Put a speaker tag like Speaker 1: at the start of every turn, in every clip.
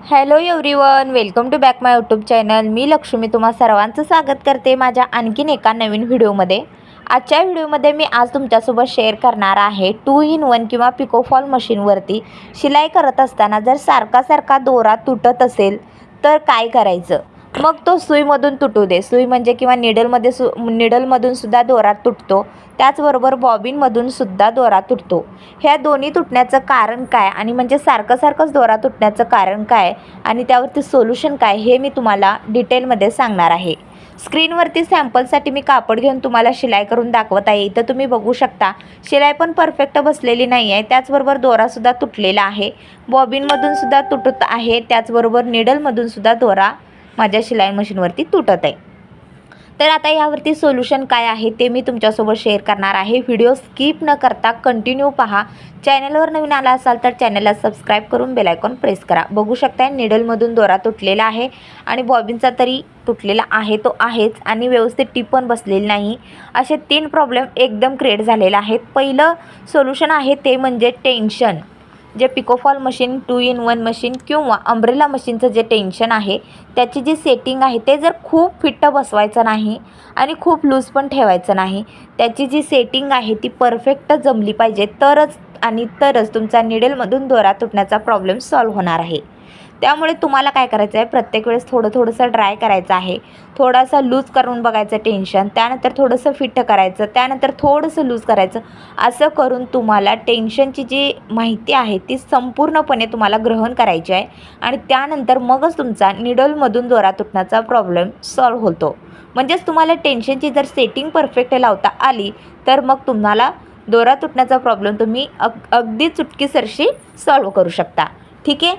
Speaker 1: Hello everyone welcome to back my YouTube channel मी लक्ष्मी तुम्हा सर्वांचं स्वागत करते माझ्या आणखीन एका नवीन व्हिडिओमध्ये. आजच्या व्हिडिओमध्ये मी आज तुमच्यासोबत शेअर करणार आहे टू इन वन किंवा पिकोफॉल मशीनवरती शिलाई करत असताना जर सारखा सारखा दोरा तुटत असेल तर काय करायचं? मग तो सुईमधून तुटू दे. सुई म्हणजे किंवा निडलमध्ये सु निडलमधून सुद्धा दोरा तुटतो. त्याचबरोबर बॉबिनमधून सुद्धा दोरा तुटतो. ह्या दोन्ही तुटण्याचं कारण काय? आणि म्हणजे सारखं सारखंच दोरा तुटण्याचं कारण काय? आणि त्यावरती सोल्युशन काय? हे मी तुम्हाला डिटेलमध्ये सांगणार आहे. स्क्रीनवरती सॅम्पलसाठी मी कापड घेऊन तुम्हाला शिलाई करून दाखवत आहे. इथं तुम्ही बघू शकता शिलाई पण परफेक्ट बसलेली नाही आहे त्याचबरोबर दोरासुद्धा तुटलेला आहे. बॉबिनमधून सुद्धा तुटत आहे. त्याचबरोबर निडलमधून सुद्धा दोरा माझ्या शिलाई मशीनवरती तुटत आहे. तर आता यावरती सोल्युशन काय आहे ते मी तुमच्यासोबत शेअर करणार आहे. व्हिडिओ स्किप न करता कंटिन्यू पहा. चॅनलवर नवीन आला असाल तर चॅनलला सबस्क्राईब करून बेलायकॉन प्रेस करा. बघू शकता निडलमधून दोरा तुटलेला आहे आणि बॉबिनचा तरी तुटलेला आहे तो आहेच आणि व्यवस्थित टीप पण बसलेली नाही. असे तीन प्रॉब्लेम एकदम क्रिएट झालेले आहेत. पहिलं सोल्युशन आहे ते म्हणजे टेन्शन जे picofall machine two in one machine किंवा अम्ब्रेला मशीनचं जे टेन्शन आहे त्याची जी सेटिंग आहे ते जर खूप फिट्ट बसवायचं नाही आणि खूप लूज पण ठेवायचं नाही त्याची जी सेटिंग आहे ती परफेक्ट जमली पाहिजे तरच आणि तरच तुमचा निडेलमधून दोरा तुटण्याचा प्रॉब्लेम सॉल्व्ह होणार आहे. त्यामुळे तुम्हाला काय करायचं आहे प्रत्येक वेळेस थोडं थोडंसं ड्राय करायचं आहे. थोडासा लूज करून बघायचं टेन्शन त्यानंतर थोडंसं फिट्ट करायचं त्यानंतर थोडंसं लूज करायचं. असं करून तुम्हाला टेन्शनची जी माहिती आहे ती संपूर्णपणे तुम्हाला ग्रहण करायची आहे. आणि त्यानंतर मगच तुमचा निडलमधून दोरा तुटण्याचा प्रॉब्लेम सॉल्व्ह होतो. म्हणजेच तुम्हाला टेन्शनची जर सेटिंग परफेक्ट लावता आली तर मग तुम्हाला दोरा तुटण्याचा प्रॉब्लेम तुम्ही अग अगदी चुटकीसरशी सॉल्व करू शकता. ठीक आहे?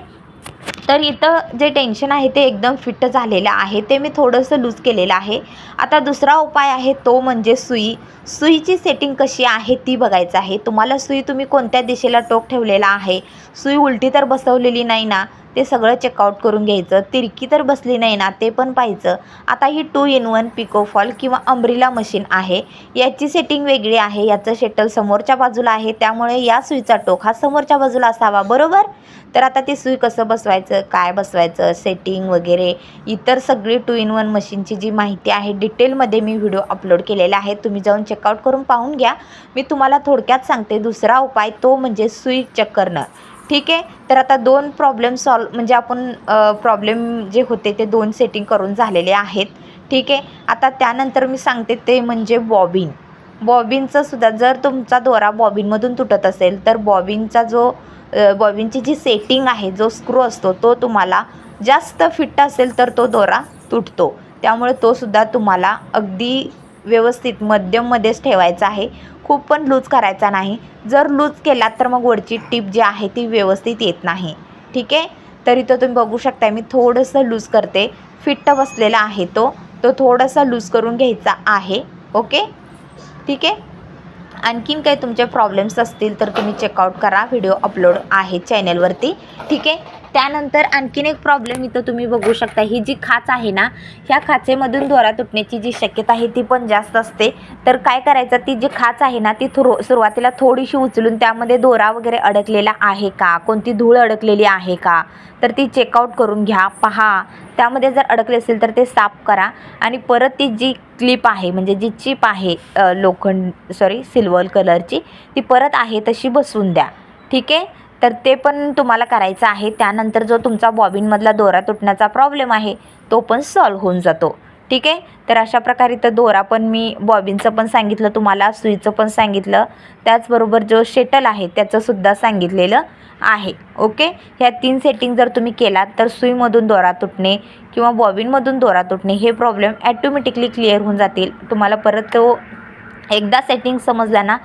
Speaker 1: तर इथं जे टेन्शन आहे ते एकदम फिट्ट झालेलं आहे. ते मी थोडंसं लूज केलेलं आहे. आता दुसरा उपाय आहे तो म्हणजे सुई. सुईची सेटिंग कशी आहे ती बघायचं आहे. तुम्हाला सुई तुम्ही कोणत्या दिशेला टोक ठेवलेला आहे? सुई उलटी तर बसवलेली नाही ना? ते सगळं चेकआउट करून घ्यायचं. तिरकी तर बसली नाही ना ते पण पाहायचं. आता ही टू इन वन पिकोफॉल किंवा अम्ब्रिला मशीन आहे. याची सेटिंग वेगळी आहे. याचं शेटल समोरच्या बाजूला आहे. त्यामुळे या सुईचा टोक हा समोरच्या बाजूला असावा. बरोबर? तर आता ती सुई कसं बसवायचं काय बसवायचं सेटिंग वगैरे इतर सगळी टू इन वन मशीनची जी माहिती आहे डिटेलमध्ये मी व्हिडिओ अपलोड केलेला आहे. तुम्ही जाऊन चेकआउट करून पाहून घ्या. मी तुम्हाला थोडक्यात सांगते दुसरा उपाय तो म्हणजे सुई चेक करणं ठीक आहे? तर आता दोन प्रॉब्लेम सॉल्व म्हणजे आपण प्रॉब्लेम जे होते ते दोन सेटिंग करून झालेले आहेत. ठीक आहे? आता त्यानंतर मी सांगते ते म्हणजे बॉबिन बॉबिनचं सुद्धा जर तुमचा दोरा बॉबिनमधून तुटत असेल तर बॉबिनचा जो बॉबिनची जी सेटिंग आहे जो स्क्रू असतो तो तुम्हाला जास्त फिट्ट असेल तर तो दोरा तुटतो. त्यामुळे तो सुद्धा तुम्हाला अगदी व्यवस्थित मध्यममध्येच ठेवायचा आहे. खूप पण लूज करायचा नाही. जर लूज केला तर मग वरची टीप जी आहे ती व्यवस्थित येत नाही. ठीक आहे? तरी तो तुम्ही बघू शकता मी थोडंसं लूज करते. फिट्ट बसलेला आहे तो. तो थोडासा लूज करून घ्यायचा आहे. ओके? ठीक आहे? आणखीन काही तुमचे प्रॉब्लेम्स असतील तर तुम्ही चेकआउट करा. व्हिडिओ अपलोड आहे चॅनलवरती ठीक आहे? त्यानंतर आणखीन एक प्रॉब्लेम इथं तुम्ही बघू शकता. ही जी खाच आहे ना ह्या खाचेमधून दोरा तुटण्याची जी शक्यता आहे ती पण जास्त असते. तर काय करायचं ती जी खाच आहे ना ती थो सुरुवातीला थोडीशी उचलून त्यामध्ये दोरा वगैरे अडकलेला आहे का? कोणती धूळ अडकलेली आहे का? तर ती चेकआउट करून घ्या पहा. त्यामध्ये जर अडकले असेल तर ते साफ करा. आणि परत ती जी क्लिप आहे म्हणजे जी चिप आहे लोखंड सॉरी सिल्वर कलरची ती परत आहे तशी बसवून द्या. ठीक आहे? तर ते पण तुम्हाला करायचं आहे. त्यानंतर जो तुमचा बॉबिनमधला दोरा तुटण्याचा प्रॉब्लेम आहे तो पण सॉल्व होऊन जातो. ठीक आहे? तर अशा प्रकारे तर दोरा पण मी बॉबिनचं पण सांगितलं तुम्हाला सुईचं पण सांगितलं. त्याचबरोबर जो शेटल आहे त्याचंसुद्धा सांगितलेलं आहे. ओके? ह्या तीन सेटिंग जर तुम्ही केलात तर सुईमधून दोरा तुटणे किंवा बॉबिनमधून दोरा तुटणे हे प्रॉब्लेम ॲटोमॅटिकली क्लिअर होऊन जातील. तुम्हाला परत तो एकदा सेटिंग समजला ना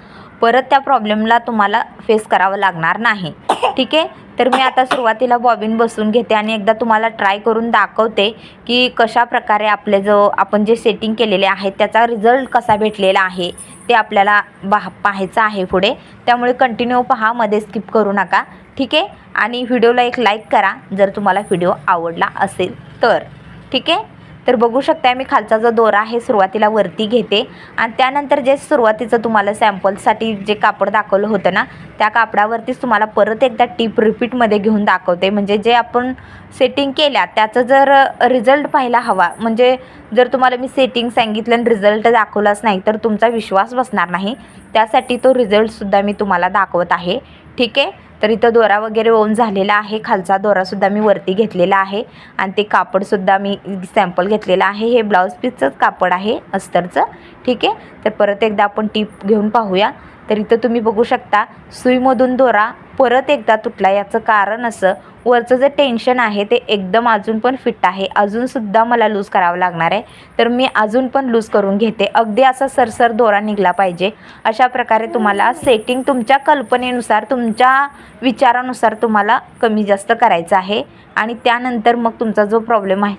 Speaker 1: परत त्या प्रॉब्लेमला तुम्हाला फेस करावं लागणार नाही. ठीक आहे? तर मी आता सुरुवातीला बॉबिन बसून घेते आणि एकदा तुम्हाला ट्राय करून दाखवते की कशा प्रकारे आपले जो आपण जे सेटिंग केलेले आहे त्याचा रिझल्ट कसा भेटलेला आहे ते आपल्याला बा पाहायचं आहे पुढे. त्यामुळे कंटिन्यू पहा मध्ये स्किप करू नका. ठीक आहे? आणि व्हिडिओला एक लाईक करा जर तुम्हाला व्हिडिओ आवडला असेल तर. ठीक आहे? तर बघू शकताय मी खालचा जो दोरा आहे सुरुवातीला वरती घेते. आणि त्यानंतर जे सुरुवातीचं तुम्हाला सॅम्पलसाठी जे कापड दाखवलं होतं ना त्या कापडावरतीच तुम्हाला परत एकदा टीप रिपीटमध्ये घेऊन दाखवते. म्हणजे जे आपण सेटिंग केल्या त्याचं जर रिझल्ट पाहायला हवा म्हणजे जर तुम्हाला मी सेटिंग सांगितलं आणि रिझल्ट दाखवलाच नाही तर तुमचा विश्वास बसणार नाही. त्यासाठी तो रिझल्टसुद्धा मी तुम्हाला दाखवत आहे. ठीक आहे? तर इथं दोरा वगैरे ओन झालेला आहे. खालचा दोरासुद्धा मी वरती घेतलेला आहे. आणि ते कापडसुद्धा मी सॅम्पल घेतलेलं आहे. हे ब्लाऊज पीसचंच कापड आहे अस्तरचं. ठीक आहे? तर परत एकदा आपण टीप घेऊन पाहूया. तर इथं तुम्ही बघू शकता सुईमधून दोरा परत एकदा तुटला. याचं कारण असं वरचं जे टेन्शन आहे ते एकदम अजून पण फिट आहे. अजूनसुद्धा मला लूज करावं लागणार आहे. तर मी अजून पण लूज करून घेते. अगदी असा सरसर दोरा निघला पाहिजे. अशा प्रकारे तुम्हाला सेटिंग तुमच्या कल्पनेनुसार तुमच्या विचारानुसार तुम्हाला कमी जास्त करायचं आहे. आणि त्यानंतर मग तुमचा जो प्रॉब्लेम आहे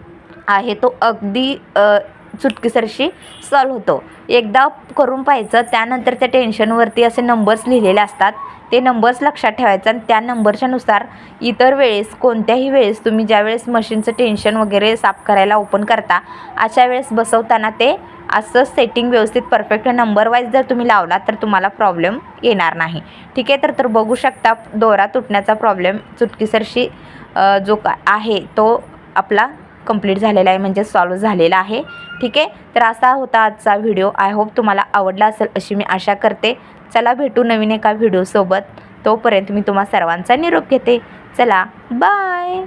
Speaker 1: आहे तो अगदी चुटकीसरशी सॉल्व होतो. एकदा करून पाहायचं त्यानंतर त्या टेन्शनवरती असे नंबर्स लिहिलेले असतात. ते नंबर्स लक्षात ठेवायचं आणि त्या नंबरच्यानुसार इतर वेळेस कोणत्याही वेळेस तुम्ही ज्यावेळेस मशीनचं टेन्शन वगैरे साफ करायला ओपन करता अशा वेळेस बसवताना ते असं सेटिंग व्यवस्थित परफेक्ट नंबर वाईज जर तुम्ही लावला तर तुम्हाला प्रॉब्लेम येणार नाही. ठीक आहे? तर तर बघू शकता दोरा तुटण्याचा प्रॉब्लेम चुटकीसरशी जो का आहे तो आपला कंप्लीट झालेला आहे म्हणजे सॉल्व झालेला आहे. ठीक आहे? तर असा होता आजचा व्हिडिओ आय होप तुम्हाला आवडला असेल अशी मी आशा करते. चला भेटू नवीन एका व्हिडिओसोबत तोपर्यंत मी तुम्हा सर्वांचा निरोप घेते. चला बाय